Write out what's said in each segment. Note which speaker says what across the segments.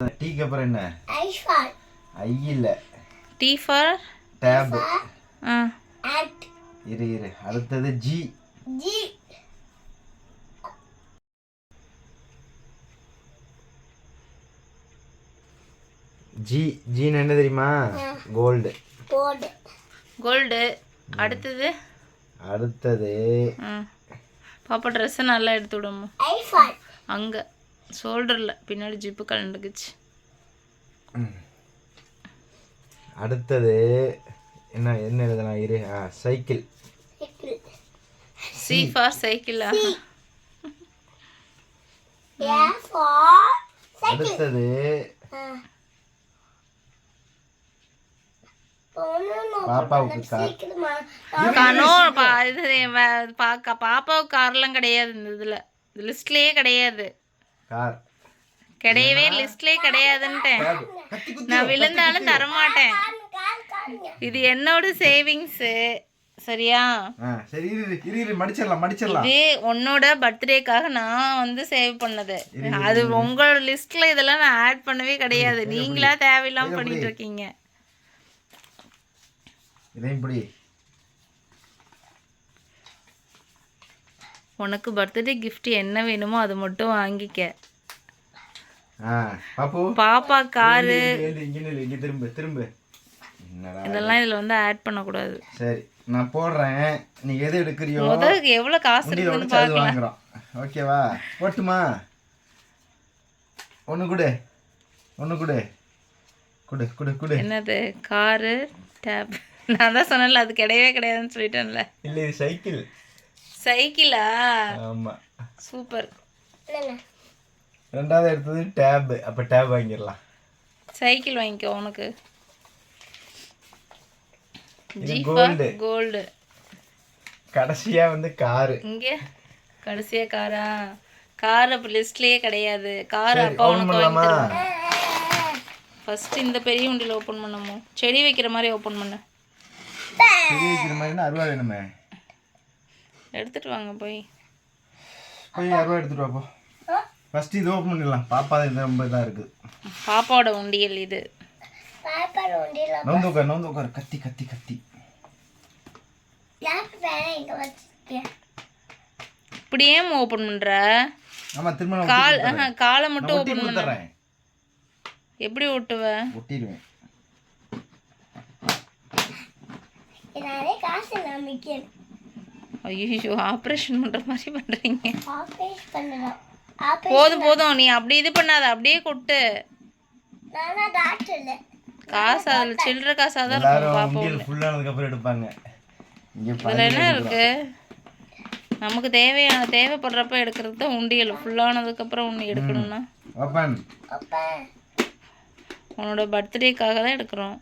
Speaker 1: டீக்கு அப்புறம் என்ன? ஐ இல்ல.
Speaker 2: டி ஃபார்
Speaker 1: டேப் இரு இரு. அடுத்தது ஜி
Speaker 3: ஜி
Speaker 1: ஜி ஜின்னு என்ன தெரியுமா? கோல்டு
Speaker 2: கோல்டு அடுத்தது?
Speaker 1: அடுத்தது
Speaker 2: பாப்பா ட்ரெஸ்ஸை நல்லா எடுத்து விடுமா
Speaker 3: ஐஃபான்
Speaker 2: அங்கே. ஷோல்டரில் பின்னாடி ஜிப்பு கலண்டுக்குச்சு.
Speaker 1: அடுத்தது என்ன என்ன எழுதலாம்? இரு ஆ சைக்கிள்.
Speaker 3: சைக்கிள்
Speaker 2: சி ஃபார் சைக்கிளா
Speaker 1: அடுத்தது பாப்பாவுக்கு கார்.
Speaker 2: கனோ பா இது பாப்பாவுக்கு கார்லாம் கிடையாது இந்த இதில். லிஸ்ட்லேயே கிடையாது.
Speaker 1: கார்.
Speaker 2: கிடையவே லிஸ்ட்லேயே கிடையாதுன்ட்டேன். நான் விழுந்தாலும் தரமாட்டேன். இது என்னோட சேவிங்ஸு. சரியா?
Speaker 1: சரி இரு இரு, மடிச்சிடலாம் மடிச்சிடலாம்.
Speaker 2: இது உன்னோட பர்த்டேக்காக நான் வந்து சேவ் பண்ணது. அது உங்களோட லிஸ்ட்ல இதெல்லாம் நான் ஆட் பண்ணவே கிடையாது. நீங்களா தேவையில்லாம பண்ணிட்டு இருக்கீங்க.
Speaker 1: இதையும்
Speaker 2: உனக்கு பர்த்டே gift என்ன வேணுமோ அது மட்டும் வாங்கிக்க.
Speaker 1: பாப்பு.
Speaker 2: காரு.
Speaker 1: திரும்ப திரும்ப.
Speaker 2: இதெல்லாம் இதுல வந்து ஆட் பண்ணக்கூடாது.
Speaker 1: சரி நான் போடுறேன். நீ எது எடுக்கிறியோ
Speaker 2: முதல் எவ்வளவு காசு இருக்குன்னு பார்க்கலாம்
Speaker 1: ஓகேவா? போட்டுமா? ஒன்று கொடு. ஒன்று கொடு. கொடு கொடு கொடு.
Speaker 2: என்னது? காரு டேப் நான் தான் சொன்னேன்ல அது கிடையவே கிடையாதுன்னு சொல்லிட்டேன்ல.
Speaker 1: இல்லை இது சைக்கிள்.
Speaker 2: சைக்கிளா?
Speaker 1: ஆமா.
Speaker 2: சூப்பர்.
Speaker 1: ரெண்டாவது எடுத்தது டேப் அப்போ டேப் வாங்கிடலாம்.
Speaker 2: சைக்கிள் வாங்கிக்கோ உனக்கு.
Speaker 1: கோல்டு
Speaker 2: கோல்டு
Speaker 1: கடைசியா வந்து காரு.
Speaker 2: இங்கே? கடைசியா காரா? கார் அப்போ லிஸ்ட்லயே கிடையாது. கார் அப்பா உனக்கு வாங்கி ஃபர்ஸ்ட் இந்த பெரிய உண்டியில் ஓப்பன் பண்ணமோ செடி வைக்கிற மாதிரி ஓப்பன் பண்ண.
Speaker 1: செடி வைக்கிற மாதிரினா அருவா வேணுமே.
Speaker 2: எடுத்துட்டு வாங்க போய்.
Speaker 1: போய் அருவா எடுத்துட்டு வா போ ஃபர்ஸ்ட் இது ஓப்பன் பண்ணிடலாம். பாப்பா இது ரொம்ப இதாக இருக்குது
Speaker 2: பாப்பாவோட உண்டியல் இது.
Speaker 3: பேப்பர் ஒன்றில்
Speaker 1: நோந்து உட்கார் நோந்து உட்கார். கத்தி கத்தி கத்தி.
Speaker 2: இப்படி ஏன் ஓப்பன் பண்ற?
Speaker 1: ஆமா திரும்ப
Speaker 2: கால் காலை மட்டும் ஓப்பன் பண்ண.
Speaker 1: கொடுத்துட்றேன்
Speaker 2: எப்படி ஓட்டுவ
Speaker 1: ஒட்டிடுவேன்.
Speaker 3: காசு நம்பிக்கேன்
Speaker 2: ஐயோ ஆப்ரேஷன் பண்ற மாதிரி பண்றீங்க.
Speaker 3: ஆபரேஷன் பண்ணலாம் ஆபரேஷன்
Speaker 2: போதும் போதும். நீ அப்படி இது பண்ணாத அப்படியே கொட்டு. காசு அதுல சில்லற காசாக தான் இருக்கும்
Speaker 1: எல்லாரும்
Speaker 2: பாப்பா
Speaker 1: உண்டியல் ஃபுல்லானதுக்கு அப்புறம் எடுப்பாங்க. இங்கே
Speaker 2: இதுல என்ன இருக்கு? நமக்கு தேவையான தேவைப்படுறப்ப எடுக்கிறது தான் உண்டியல் ஃபுல்லானதுக்கு அப்புறம் ஒன்று எடுக்கணும்னா. உன்னோட பர்த்டேக்காக தான் எடுக்கிறோம்.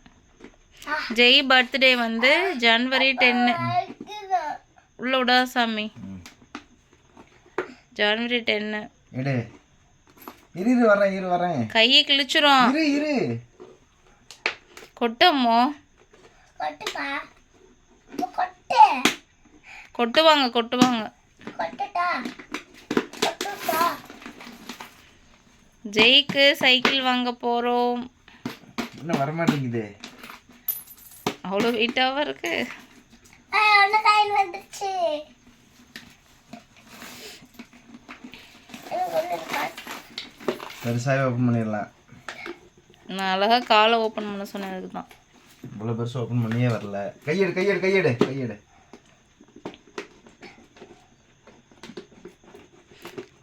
Speaker 2: ஜெய் பர்த்டே வந்து ஜனவரி டென்னு உள்ள விடா சாமி. ஜனவரி டென்னு
Speaker 1: எடு. இரு இரு வரேன் இரு வரேன்.
Speaker 2: கையை கிழிச்சிரும்.
Speaker 1: இரு இரு.
Speaker 2: கொட்டம்மோ கொட்டுவாங்க கொட்டுவாங்க ஜெய்க்கு சைக்கிள் வாங்க போகிறோம்
Speaker 1: இன்னும் வரமாட்டேங்குது?
Speaker 2: அவ்வளோ வெயிட்டாகவும் இருக்கு?
Speaker 3: காயின் வந்துருச்சு.
Speaker 1: பெருசாகவே ஓப்பன் பண்ணிடலாம்.
Speaker 2: நான் அழகாக காலை ஓப்பன் பண்ண சொன்னதுக்கு தான்
Speaker 1: இவ்வளோ பெருசாக ஓப்பன் பண்ணியே வரல. கையெடு கையெடு கையெடு கையெடு.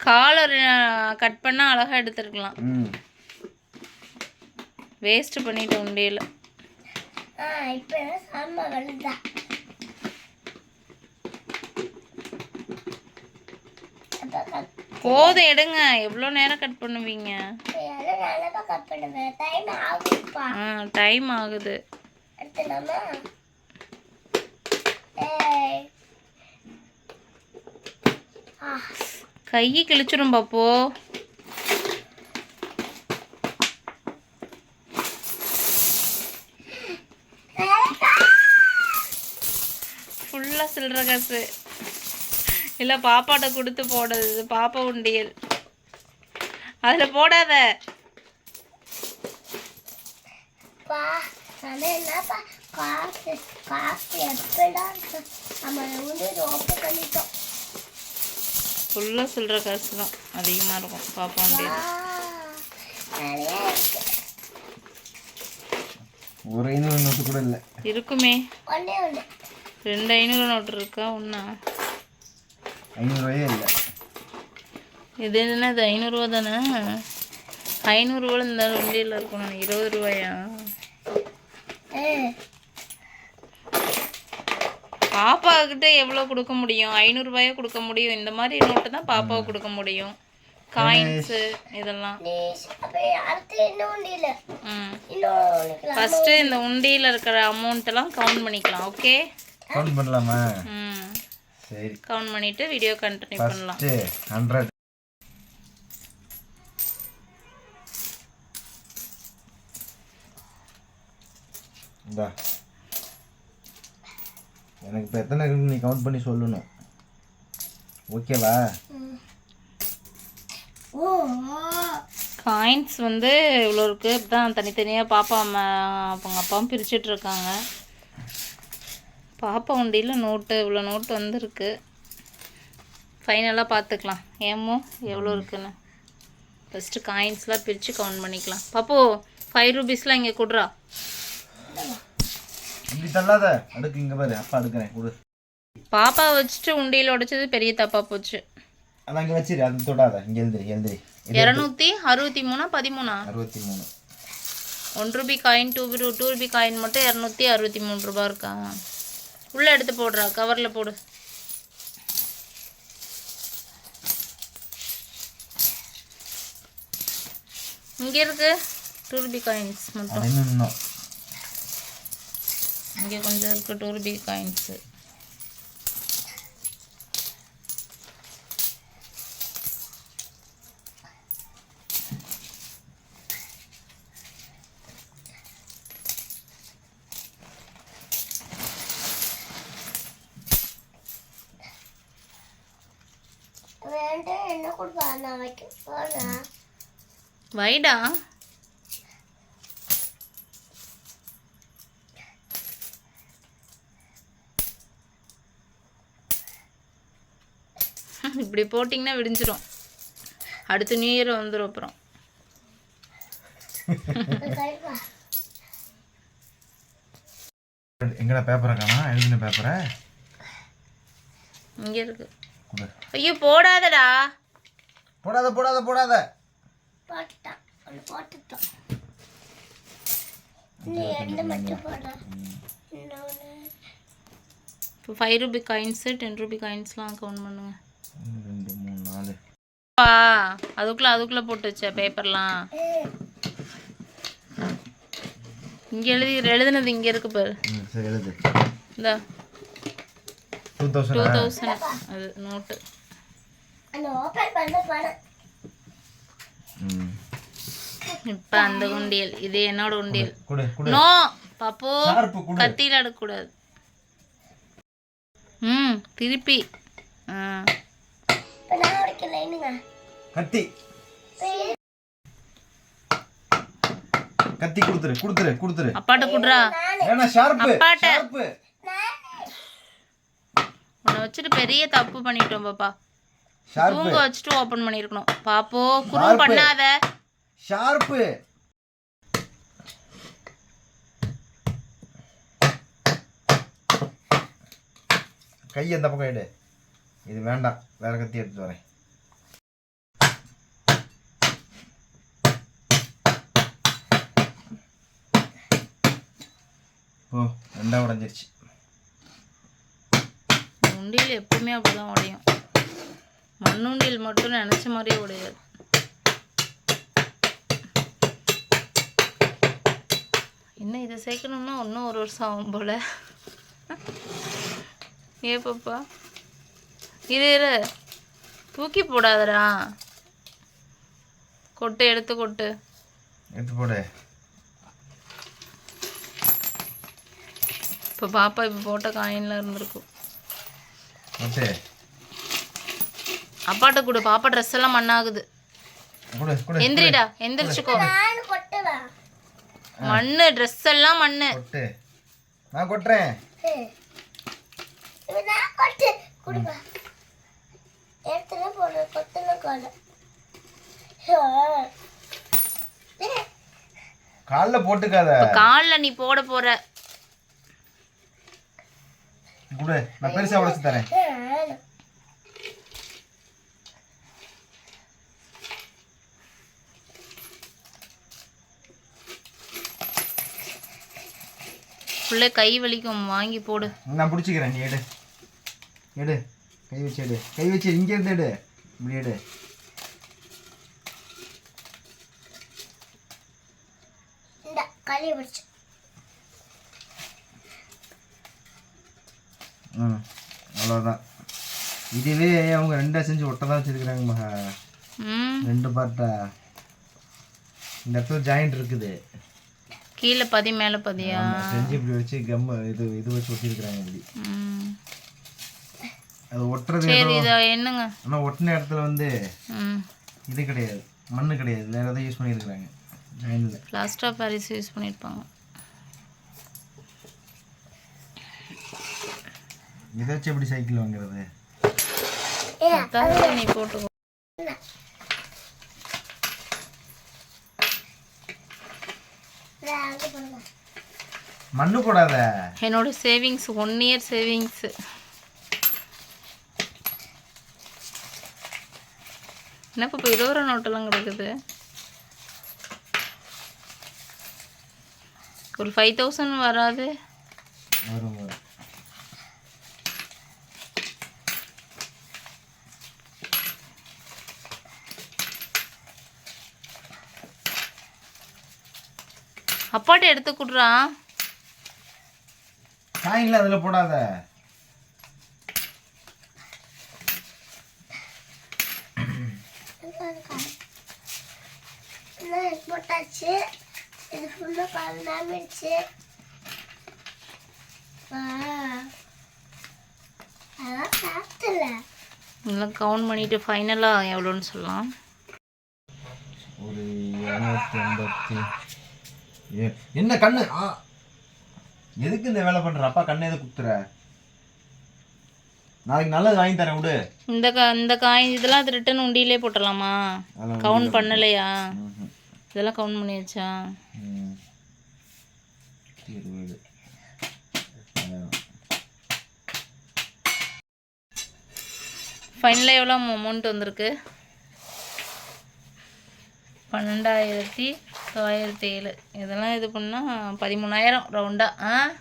Speaker 2: காலை கட் பண்ணால் அழகாக எடுத்துருக்கலாம்.
Speaker 1: ம்.
Speaker 2: வேஸ்ட் பண்ணிட்ட உண்டியல.
Speaker 3: ஆ இப்போ சாம்பார் வருதா அப்போ கட்
Speaker 2: போதும் எடுங்க. எவ்வளோ நேரம் கட் பண்ணுவீங்க?
Speaker 3: டைம்
Speaker 2: ஆகுது. கையை கிழிச்சிரும் பாப்போ. ஃபுல்லாக சில்லற காசு. இல்லை பாப்பாட்ட கொடுத்து போடுறது பாப்பா உண்டியல். அதில் போடாத.
Speaker 3: காசு காசு எப்படா நம்ம வந்து ஓப்பன் பண்ணிட்டோம்.
Speaker 2: ஃபுல்லாக சில்லற காசு தான் அதிகமாக இருக்கும் பாப்பா உண்டியல்.
Speaker 1: ஒரு ஐநூறு நோட்டு கூட இல்லை.
Speaker 2: இருக்குமே. ரெண்டு ஐநூறு நோட்டு இருக்கா ஒன்றா
Speaker 1: ஐநூறுரூவாயே இல்லை.
Speaker 2: இது என்னது ஐநூறுரூவா தானே? ஐநூறுரூவா இந்த உண்டியலில் இருக்கணும் இருபது ரூபாயா? பாப்பா கிட்ட எவ்வளோ கொடுக்க முடியும்? ஐநூறுரூபாயா கொடுக்க முடியும். இந்த மாதிரி நோட்டு தான் பாப்பாவுக்கு கொடுக்க முடியும். காயின்ஸு இதெல்லாம். ஃபஸ்ட்டு இந்த உண்டியில் இருக்கிற அமௌண்ட் எல்லாம் கவுண்ட் பண்ணிக்கலாம் ஓகே
Speaker 1: கவுண்ட் பண்ணலாமா?
Speaker 2: ம்.
Speaker 1: சரி.
Speaker 2: கவுண்ட் பண்ணிவிட்டு வீடியோ கண்டினியூ பண்ணலாம்.
Speaker 1: ஹண்ட்ரட் இந்தா. எனக்கு இப்போ எத்தனை இருக்குன்னு நீ கவுண்ட் பண்ணி சொல்லணும். ஓகேவா
Speaker 2: காயின்ஸ் வந்து இவ்வளோ இருக்குது இப்பதான் தனித்தனியாக பாப்பா அம்மா அவங்க அப்பாவும் பிரிச்சுட்டு இருக்காங்க. பாப்பா உண்டியில் நோட்டு இவ்வளோ நோட்டு வந்திருக்கு. ஃபைனலாக பார்த்துக்கலாம் ஏமோ எவ்வளோ இருக்குன்னு. ஃபஸ்ட்டு காயின்ஸ்லாம் பிரித்து கவுண்ட் பண்ணிக்கலாம். பாப்போ ஃபைவ் ருபீஸ்லாம் இங்கே கொடுறா. பாப்பா வச்சுட்டு உண்டியில் உடைச்சது பெரிய தப்பாக போச்சு. இரநூத்தி அறுபத்தி மூணா பதிமூணா?
Speaker 1: அறுபத்தி மூணு.
Speaker 2: ஒன் ரூபி காயின் டூ ரூ டூ ரூபி காயின் மட்டும் இரநூத்தி அறுபத்தி மூணு ரூபா இருக்கா? உள்ளே எடுத்து போடுறா கவரில் போடு. இங்கே இருக்கு. டூ ரூபி காயின்ஸ் மட்டும். இங்கே கொஞ்சம் இருக்கு டூ ரூபி காயின்ஸு
Speaker 3: வேண்டாம் என்ன கொடுப்பா நான் வைக்க போகிறேன்
Speaker 2: வைடா. இப்படி போட்டிங்கன்னா விடிஞ்சிரும். அடுத்த நியூ இயர் வந்துடும் அப்புறம்.
Speaker 1: எங்கடா பேப்பரை காணா? எழுதின பேப்பரை
Speaker 2: இங்கே இருக்கு. ஐயோ போடாதடா.
Speaker 1: போடாத போடாத போடாத.
Speaker 2: இப்போ five rupee coins ten rupee காயின்ஸ்லாம் count பண்ணுங்க.
Speaker 1: ஒன்று ரெண்டு மூணு நாலு.
Speaker 2: பா அதுக்குள்ளே அதுக்குள்ளே போட்டு வச்ச பேப்பர்லாம் இங்கே எழுதி எழுதுனது இங்கே இருக்கு பாரு.
Speaker 1: எழுது.
Speaker 2: இந்த.
Speaker 1: டூ தௌசண்ட்
Speaker 2: அது நோட்டு
Speaker 3: அந்த பண்ண
Speaker 2: இப்போ அந்த உண்டியல் இது என்னோட உண்டியல்.
Speaker 1: கொடு கொடு
Speaker 2: நோ பாப்போ கத்தியில் எடுக்கக்கூடாது ம் திருப்பி. ஆ.
Speaker 3: இப்போ நான் உடைக்கல என்னங்க?
Speaker 1: கத்தி. கத்தி கொடுத்துரு கொடுத்துரு கொடுத்துரு.
Speaker 2: அப்பாட்ட குடுறா.
Speaker 1: ஏன்னா ஷார்ப்பு
Speaker 2: அப்பாட்ட. உன்னை வச்சுட்டு பெரிய தப்பு பண்ணிட்டோம் பாப்பா. தூங்க வச்சுட்டு ஓப்பன் பண்ணியிருக்கணும் பாப்போ குரு. பண்ணாத.
Speaker 1: ஷார்ப்பு. கை அந்த பக்கம் எடு. இது வேண்டாம். வேற கத்தி எடுத்து வரேன். ஓ ரெண்டா உடஞ்சிருச்சு.
Speaker 2: உண்டியல் எப்பவுமே அப்படிதான் உடையும். மண்ணுண்டியல் மட்டும் நினைச்ச மாதிரியே உடையாது இன்னும் இதை சேர்க்கணும்னா இன்னும் ஒரு வருஷம் ஆகும் போல. ஏ பாப்பா. இரு இரு. தூக்கி போடாதடா. கொட்டு எடுத்து கொட்டு.
Speaker 1: எடுத்து போடு.
Speaker 2: இப்போ பாப்பா இப்போ போட்ட காயின்ல இருந்திருக்கும்.
Speaker 1: ஓகே.
Speaker 2: அப்பாட்ட கொடு பாப்பா ட்ரெஸ் எல்லாம் மண்ணாகுது. எந்திரிடா எந்திரிச்சுக்கோ.
Speaker 3: நான் கொட்டுவேன்
Speaker 2: மண்ணு ட்ரெஸ் எல்லாம் மண்ணு.
Speaker 1: கொட்டு. நான் கொட்டுறேன். காலில் போட்டுக்காத.
Speaker 2: காலில் நீ போட போற.
Speaker 1: கொடு நான் பெருசா உடச்சு தரேன்.
Speaker 2: ஃபுல்லே கை வலிக்கும். வாங்கி போடு.
Speaker 1: நான் பிடிச்சிக்கிறேன். நீ எடு. எடு. கை வச்சு எடு. கை வச்சு இங்க இருந்து எடு. இப்படி எடு.
Speaker 3: இந்த களி பிடிச்சு.
Speaker 1: ம். அவ்வளோதான் இதுவே அவங்க ரெண்டா செஞ்சு ஒட்ட தான் வச்சிருக்கிறாங்க மகா.
Speaker 2: ம்.
Speaker 1: ரெண்டு பார்ட்டா இந்த இடத்துல ஜாயிண்ட் இருக்குது.
Speaker 2: கீழே பதி மேலே பதியா?
Speaker 1: செஞ்சு இப்படி வச்சு கம் இது இது வச்சு ஒட்டியிருக்கிறாங்க இப்படி. அது ஒட்டுறது
Speaker 2: சரி இதை என்னங்க?
Speaker 1: ஆனால் ஒட்டின இடத்துல வந்து இது கிடையாது மண்ணு கிடையாது வேற ஏதோ யூஸ் பண்ணியிருக்கிறாங்க ஜாயிண்டில்
Speaker 2: பிளாஸ்டர் ஆஃப் பாரிஸ் யூஸ் பண்ணியிருப்பாங்க.
Speaker 1: இதை வச்சு எப்படி சைக்கிள் வாங்குறது?
Speaker 2: நீ போட்டுக்கோ
Speaker 3: அங்கே போடுங்க
Speaker 1: மண்ணு போடாத.
Speaker 2: என்னோட சேவிங்ஸ் ஒன் இயர் சேவிங்ஸு என்னப்பா இப்போ இருபது ரூபா நோட்டெல்லாம் கிடக்குது? ஒரு ஃபைவ் தௌசண்ட் வராது.
Speaker 1: வரும் வரும்
Speaker 2: அப்பாட்ட எடுத்து கொடுறா.
Speaker 1: காயின்ல அதில் போடாத.
Speaker 3: இன்னும் போட்டாச்சு. இது ஃபுல்லாக
Speaker 2: இதெல்லாம் கவுண்ட் பண்ணிட்டு ஃபைனலாக எவ்வளோன்னு சொல்லலாம்.
Speaker 1: ஒரு இரநூத்தி ஐம்பத்தி என்ன கண்ணு? ஆ. எதுக்கு இந்த வேலை பண்ற? அப்பா கண்ணு எதை குத்துற? நாளைக்கு நல்லது வாங்கி தரேன் விடு.
Speaker 2: இந்த கா இந்த காய் இதெல்லாம் அது ரிட்டன் உண்டியிலே போட்டலாமா கவுண்ட் பண்ணலையா. இதெல்லாம் கவுண்ட் பண்ணியாச்சா. ஃபைனலாக எவ்வளோ அமௌண்ட் வந்திருக்கு? பன்னெண்டாயிரத்தி தொள்ளாயிரத்தி ஏழு. இதெல்லாம் இது பண்ணால் பதிமூணாயிரம் ரவுண்டாக ஆ.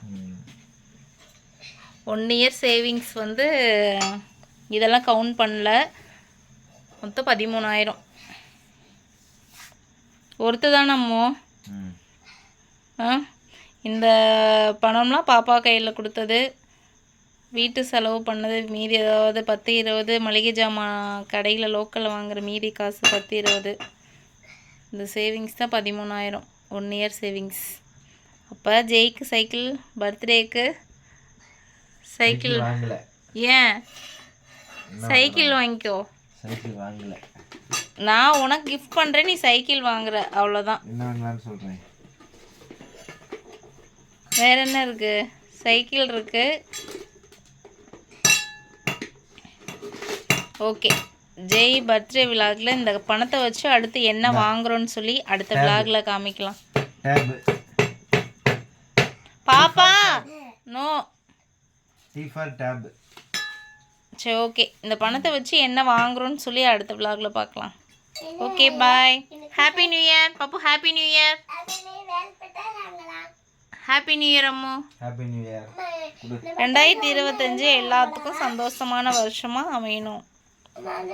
Speaker 2: ஒன் இயர் சேவிங்ஸ் வந்து இதெல்லாம் கவுண்ட் பண்ணல. மொத்தம் பதிமூணாயிரம். ஒருத்து தானம்மோ. ஆ? இந்த பணம்லாம் பாப்பா கையில் கொடுத்தது. வீட்டு செலவு பண்ணது. மீதி ஏதாவது பத்து இருபது மளிகை ஜாமான் கடையில் லோக்கலில் வாங்குற மீதி காசு பத்து இருபது. இந்த சேவிங்ஸ் தான் பதிமூணாயிரம். ஒன் இயர் சேவிங்ஸ் அப்போ ஜெய்க்கு சைக்கிள் பர்த்டேக்கு சைக்கிள் ஏன்? சைக்கிள் வாங்கிக்கோ.
Speaker 1: சைக்கிள் வாங்கல.
Speaker 2: நான் உனக்கு கிஃப்ட் பண்ணுறேன் நீ சைக்கிள் வாங்குற. அவ்வளோதான்
Speaker 1: என்ன வாங்கலாம்னு சொல்றேன்.
Speaker 2: வேற என்ன இருக்கு? சைக்கிள் இருக்கு. ஓகே ஜெய் பர்த்டே விலாக்ல இந்த பணத்தை வச்சு அடுத்து என்ன வாங்குறோம்னு சொல்லி அடுத்த விலாக்ல காமிக்கலாம்.
Speaker 1: டேப்
Speaker 2: பாப்பா! நோ சரி ஓகே இந்த பணத்தை வச்சு என்ன வாங்குறோம்னு சொல்லி அடுத்த விலாக்ல பார்க்கலாம் okay bye happy new year பாப்பு happy new year happy new year Ammu.
Speaker 1: Happy new year
Speaker 2: ரெண்டாயிரத்தி இருபத்தஞ்சு எல்லாத்துக்கும் சந்தோஷமான வருஷமா அமையணும்.
Speaker 3: நான்